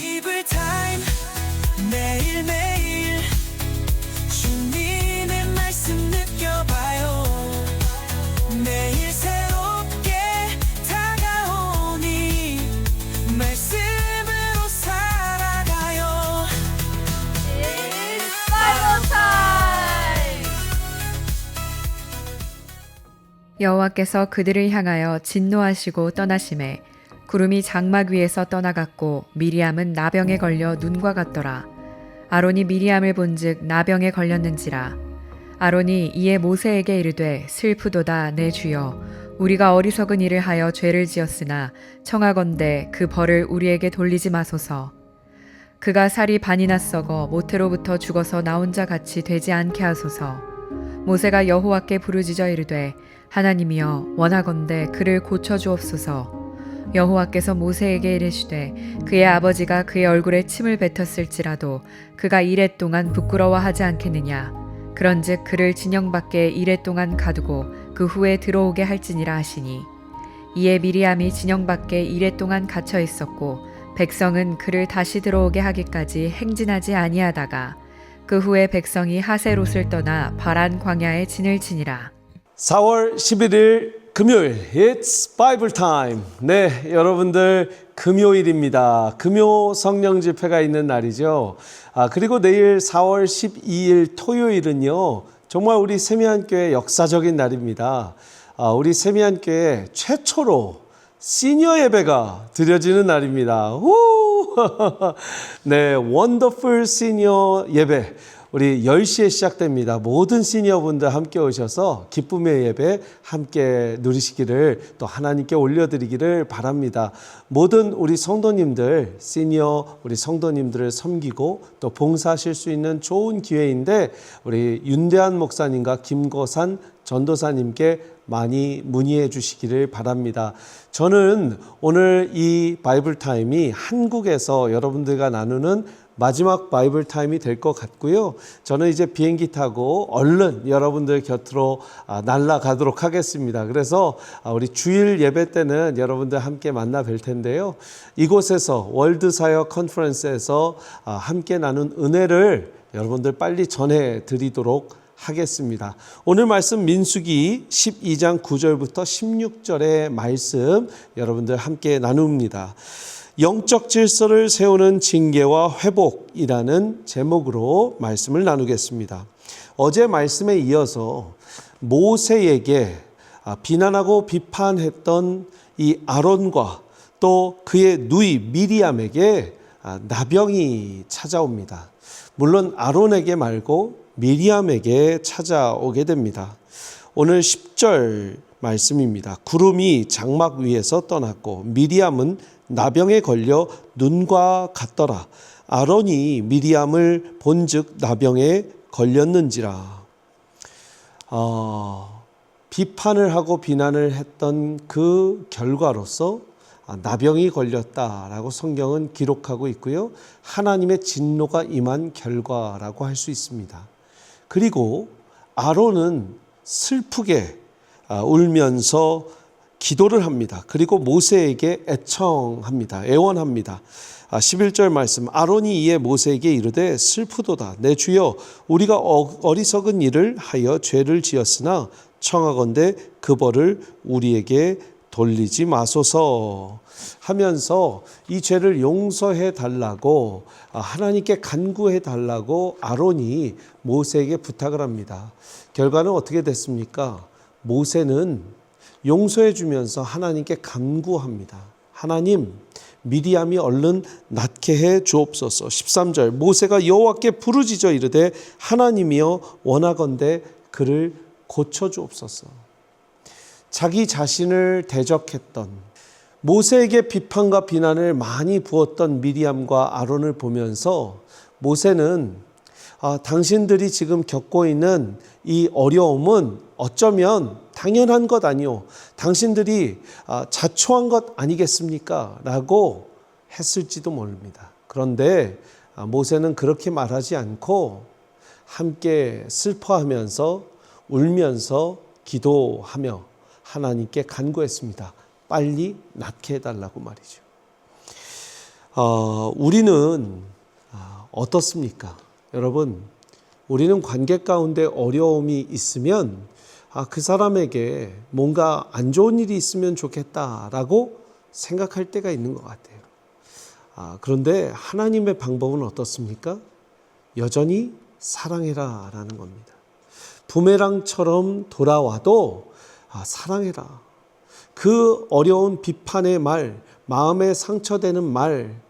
바이블 타임 매일매일 주님의 말씀 느껴봐요 매일 새롭게 다가오니 말씀으로 살아가요! 여호와께서 그들을 향하여 진노하시고 떠나심에 구름이 장막 위에서 떠나갔고 미리암은 나병에 걸려 눈과 같더라. 아론이 미리암을 본즉 나병에 걸렸는지라. 아론이 이에 모세에게 이르되 슬프도다 내 주여 우리가 어리석은 일을 하여 죄를 지었으나 청하건대 그 벌을 우리에게 돌리지 마소서. 그가 살이 반이나 썩어 모태로부터 죽어서 나 혼자 같이 되지 않게 하소서. 모세가 여호와께 부르짖어 이르되 하나님이여 원하건대 그를 고쳐 주옵소서. 여호와께서 모세에게 이르시되 그의 아버지가 그의 얼굴에 침을 뱉었을지라도 그가 이래 동안 부끄러워하지 않겠느냐. 그런즉 그를 진영 밖에 이래 동안 가두고 그 후에 들어오게 할지니라 하시니 이에 미리암이 진영 밖에 이래 동안 갇혀 있었고 백성은 그를 다시 들어오게 하기까지 행진하지 아니하다가 그 후에 백성이 하세롯을 떠나 바란 광야에 진을 치니라. 4월 11일 금요일 It's Bible Time. 네, 여러분들 금요일입니다. 금요 성령 집회가 있는 날이죠. 아, 그리고 내일 4월 12일 토요일은요. 정말 우리 세미한 교회 역사적인 날입니다. 아, 우리 세미한 교회 최초로 시니어 예배가 드려지는 날입니다. 우! 네, 원더풀 시니어 예배. 우리 10시에 시작됩니다. 모든 시니어분들 함께 오셔서 기쁨의 예배 함께 누리시기를 또 하나님께 올려드리기를 바랍니다. 모든 우리 성도님들, 시니어 우리 성도님들을 섬기고 또 봉사하실 수 있는 좋은 기회인데 우리 윤대한 목사님과 김거산 전도사님께 많이 문의해 주시기를 바랍니다. 저는 오늘 이 바이블 타임이 한국에서 여러분들과 나누는 마지막 바이블 타임이 될 것 같고요. 저는 이제 비행기 타고 얼른 여러분들 곁으로 아, 날아가도록 하겠습니다. 그래서 아, 우리 주일 예배 때는 여러분들 함께 만나 뵐 텐데요. 이곳에서 월드 사역 컨퍼런스에서 아, 함께 나눈 은혜를 여러분들 빨리 전해 드리도록 하겠습니다. 오늘 말씀 민수기 12장 9절부터 16절의 말씀 여러분들 함께 나눕니다. 영적 질서를 세우는 징계와 회복이라는 제목으로 말씀을 나누겠습니다. 어제 말씀에 이어서 모세에게 아, 비난하고 비판했던 이 아론과 또 그의 누이 미리암에게 아, 나병이 찾아옵니다. 물론 아론에게 말고 미리암에게 찾아오게 됩니다. 오늘 10절 말씀입니다. 구름이 장막 위에서 떠났고 미리암은 나병에 걸려 눈과 같더라. 아론이 미리암을 본즉 나병에 걸렸는지라. 어, 비판을 하고 비난을 했던 그 결과로서 아, 나병이 걸렸다라고 성경은 기록하고 있고요. 하나님의 진노가 임한 결과라고 할 수 있습니다. 그리고 아론은 슬프게 아, 울면서 기도를 합니다. 그리고 모세에게 애청합니다. 애원합니다. 11절 말씀 아론이 이에 모세에게 이르되 슬프도다 내 주여 우리가 어- 어리석은 일을 하여 죄를 지었으나 청하건대 그 벌을 우리에게 돌리지 마소서 하면서 이 죄를 용서해 달라고 아, 하나님께 간구해 달라고 아론이 모세에게 부탁을 합니다. 결과는 어떻게 됐습니까? 모세는 용서해 주면서 하나님께 간구합니다. 하나님, 미리암이 얼른 낫게 해 주옵소서. 13절 모세가 여호와께 부르짖어 이르되 하나님이여 원하건대 그를 고쳐 주옵소서. 자기 자신을 대적했던 모세에게 비판과 비난을 많이 부었던 미리암과 아론을 보면서 모세는 아, 당신들이 지금 겪고 있는 이 어려움은 어쩌면 당연한 것 아니오. 당신들이 아, 자초한 것 아니겠습니까? 라고 했을지도 모릅니다. 그런데 아, 모세는 그렇게 말하지 않고 함께 슬퍼하면서 울면서 기도하며 하나님께 간구했습니다. 빨리 낫게 해달라고 말이죠. 어, 우리는 아, 어떻습니까? 여러분, 우리는 관계 가운데 어려움이 있으면 아, 그 사람에게 뭔가 안 좋은 일이 있으면 좋겠다라고 생각할 때가 있는 것 같아요. 아, 그런데 하나님의 방법은 어떻습니까? 여전히 사랑해라 라는 겁니다. 부메랑처럼 돌아와도 아, 사랑해라. 그 어려운 비판의 말, 마음에 상처되는 말,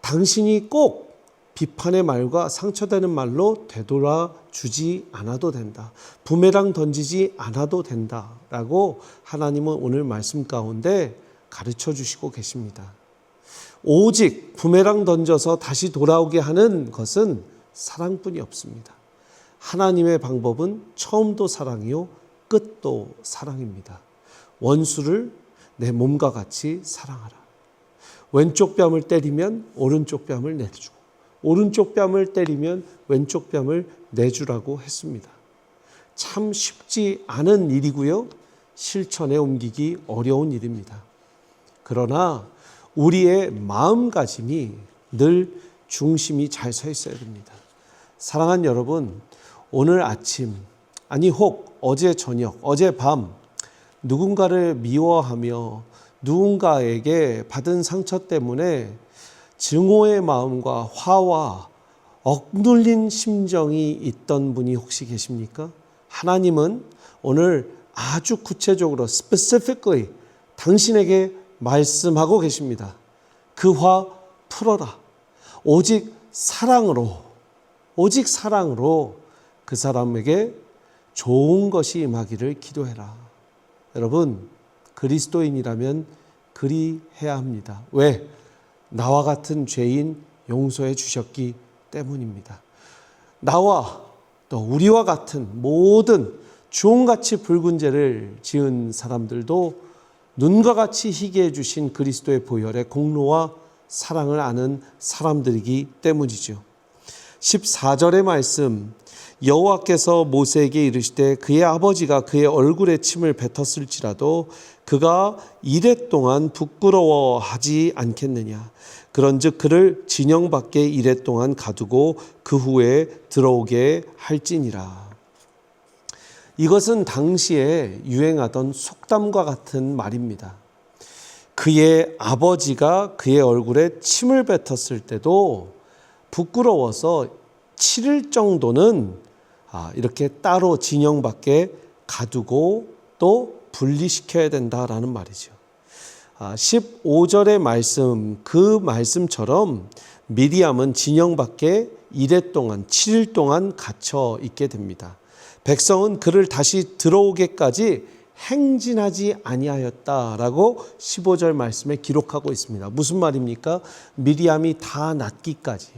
당신이 꼭 비판의 말과 상처되는 말로 되돌아 주지 않아도 된다. 부메랑 던지지 않아도 된다. 라고 하나님은 오늘 말씀 가운데 가르쳐 주시고 계십니다. 오직 부메랑 던져서 다시 돌아오게 하는 것은 사랑뿐이 없습니다. 하나님의 방법은 처음도 사랑이요, 끝도 사랑입니다. 원수를 내 몸과 같이 사랑하라. 왼쪽 뺨을 때리면 오른쪽 뺨을 내주고, 오른쪽 뺨을 때리면 왼쪽 뺨을 내주라고 했습니다. 참 쉽지 않은 일이고요. 실천에 옮기기 어려운 일입니다. 그러나 우리의 마음가짐이 늘 중심이 잘 서 있어야 됩니다. 사랑하는 여러분, 오늘 아침, 아니 혹 어제 저녁, 어제 밤 누군가를 미워하며 누군가에게 받은 상처 때문에 증오의 마음과 화와 억눌린 심정이 있던 분이 혹시 계십니까? 하나님은 오늘 아주 구체적으로 specifically 당신에게 말씀하고 계십니다. 그 화 풀어라. 오직 사랑으로, 오직 사랑으로 그 사람에게 좋은 것이 임하기를 기도해라. 여러분, 그리스도인이라면 그리 해야 합니다. 왜? 나와 같은 죄인 용서해 주셨기 때문입니다. 나와 또 우리와 같은 모든 주홍같이 붉은 죄를 지은 사람들도 눈과 같이 희게 해주신 그리스도의 보혈의 공로와 사랑을 아는 사람들이기 때문이죠. 14절의 말씀 여호와께서 모세에게 이르시되 그의 아버지가 그의 얼굴에 침을 뱉었을지라도 그가 이래 동안 부끄러워하지 않겠느냐 그런즉 그를 진영 밖에 이래 동안 가두고 그 후에 들어오게 할지니라 이것은 당시에 유행하던 속담과 같은 말입니다. 그의 아버지가 그의 얼굴에 침을 뱉었을 때도 부끄러워서 치를 정도는 아, 이렇게 따로 진영 밖에 가두고 또 분리시켜야 된다라는 말이죠. 아, 15절의 말씀, 그 말씀처럼 미리암은 진영 밖에 이래 동안, 7일 동안 갇혀 있게 됩니다. 백성은 그를 다시 들어오게까지 행진하지 아니하였다라고 15절 말씀에 기록하고 있습니다. 무슨 말입니까? 미리암이 다 낫기까지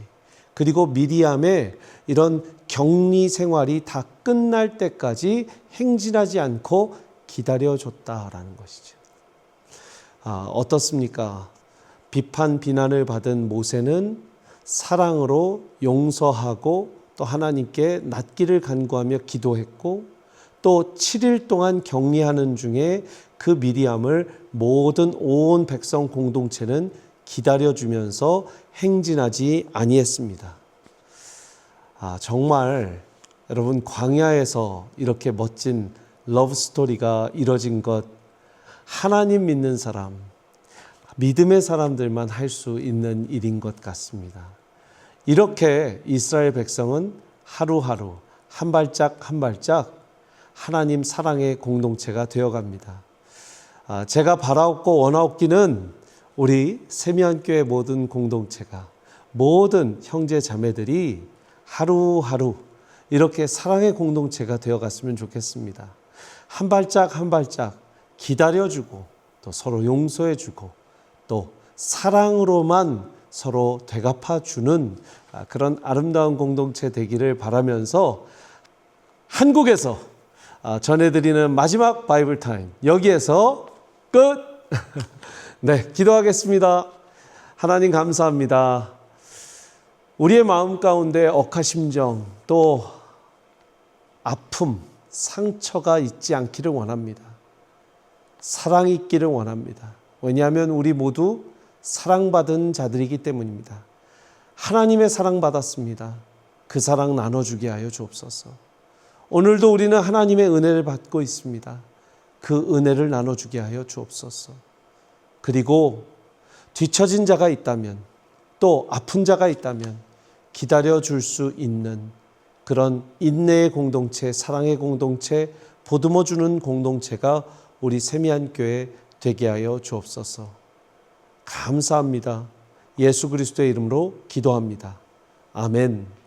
그리고 미리암의 이런 격리 생활이 다 끝날 때까지 행진하지 않고 기다려줬다라는 것이죠. 아, 어떻습니까? 비판, 비난을 받은 모세는 사랑으로 용서하고 또 하나님께 낫기를 간구하며 기도했고 또 7일 동안 격리하는 중에 그 미리암을 모든 온 백성 공동체는 기다려주면서 행진하지 아니했습니다. 아, 정말 여러분 광야에서 이렇게 멋진 러브 스토리가 이뤄진 것 하나님 믿는 사람, 믿음의 사람들만 할 수 있는 일인 것 같습니다. 이렇게 이스라엘 백성은 하루하루 한 발짝 한 발짝 하나님 사랑의 공동체가 되어갑니다. 아, 제가 바라옵고 원하옵기는 우리 세미안교회 모든 공동체가 모든 형제 자매들이 하루하루 이렇게 사랑의 공동체가 되어갔으면 좋겠습니다. 한 발짝 한 발짝 기다려주고 또 서로 용서해주고 또 사랑으로만 서로 되갚아주는 아, 그런 아름다운 공동체 되기를 바라면서 한국에서 아, 전해드리는 마지막 바이블 타임 여기에서 끝. 네, 기도하겠습니다. 하나님 감사합니다. 우리의 마음 가운데 억하심정 또 아픔, 상처가 있지 않기를 원합니다. 사랑이 있기를 원합니다. 왜냐하면 우리 모두 사랑받은 자들이기 때문입니다. 하나님의 사랑받았습니다. 그 사랑 나눠주게 하여 주옵소서. 오늘도 우리는 하나님의 은혜를 받고 있습니다. 그 은혜를 나눠주게 하여 주옵소서. 그리고 뒤처진 자가 있다면 또 아픈 자가 있다면 기다려 줄 수 있는 그런 인내의 공동체, 사랑의 공동체, 보듬어 주는 공동체가 우리 세미한 교회 되게 하여 주옵소서. 감사합니다. 예수 그리스도의 이름으로 기도합니다. 아멘.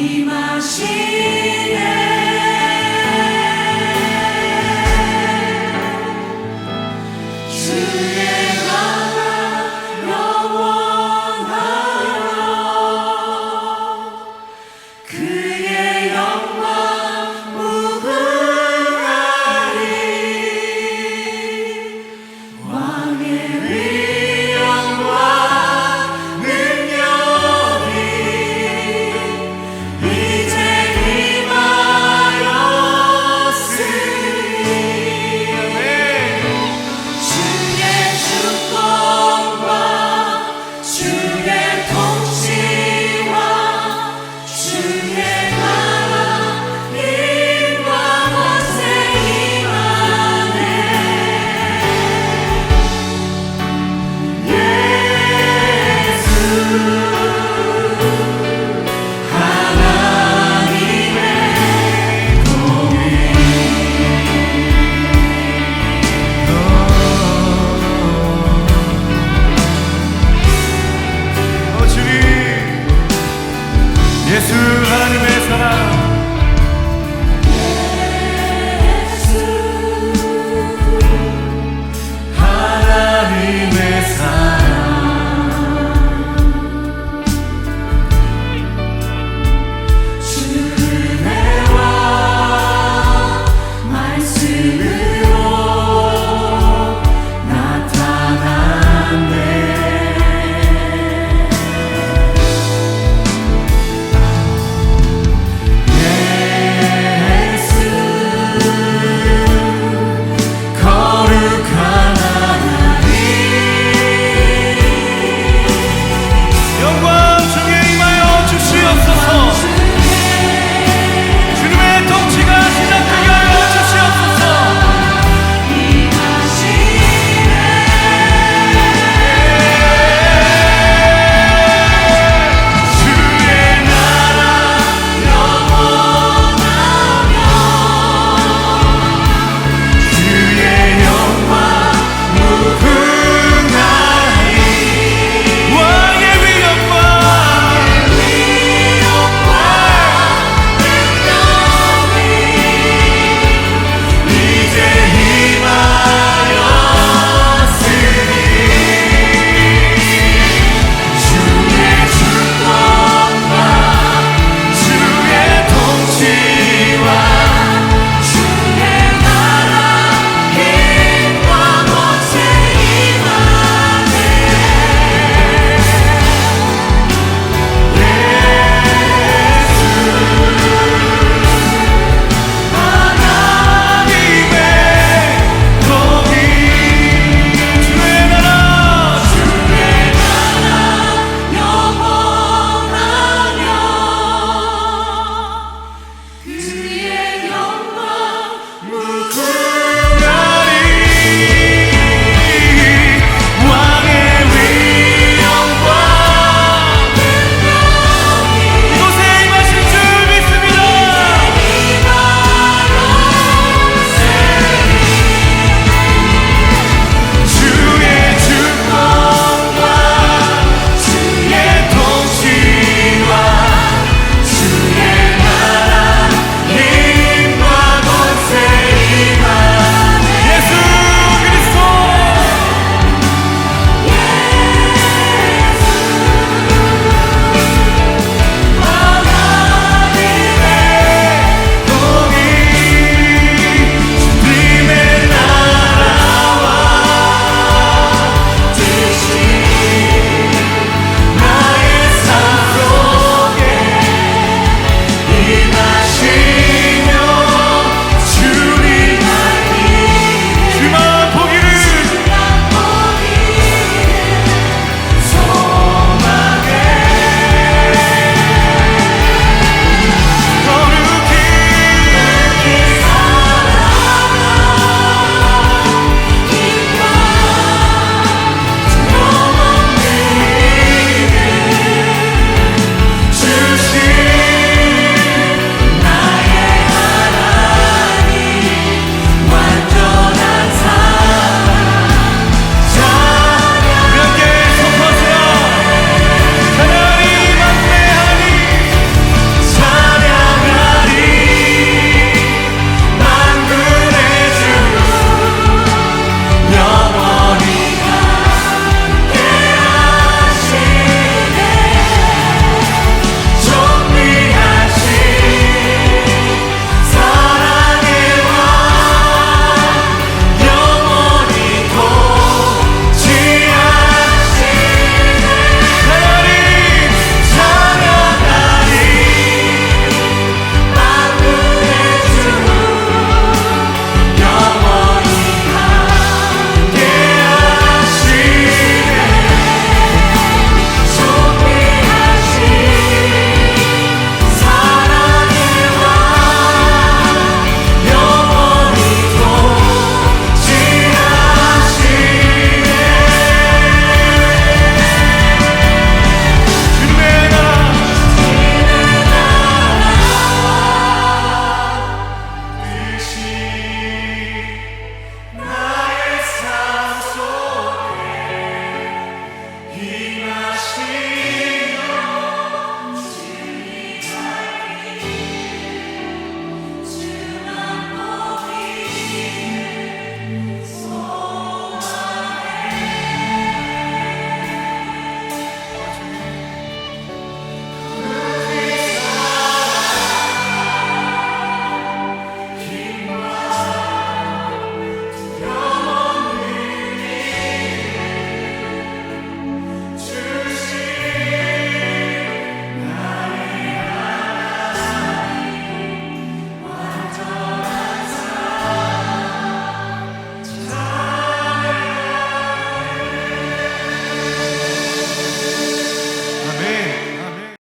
임하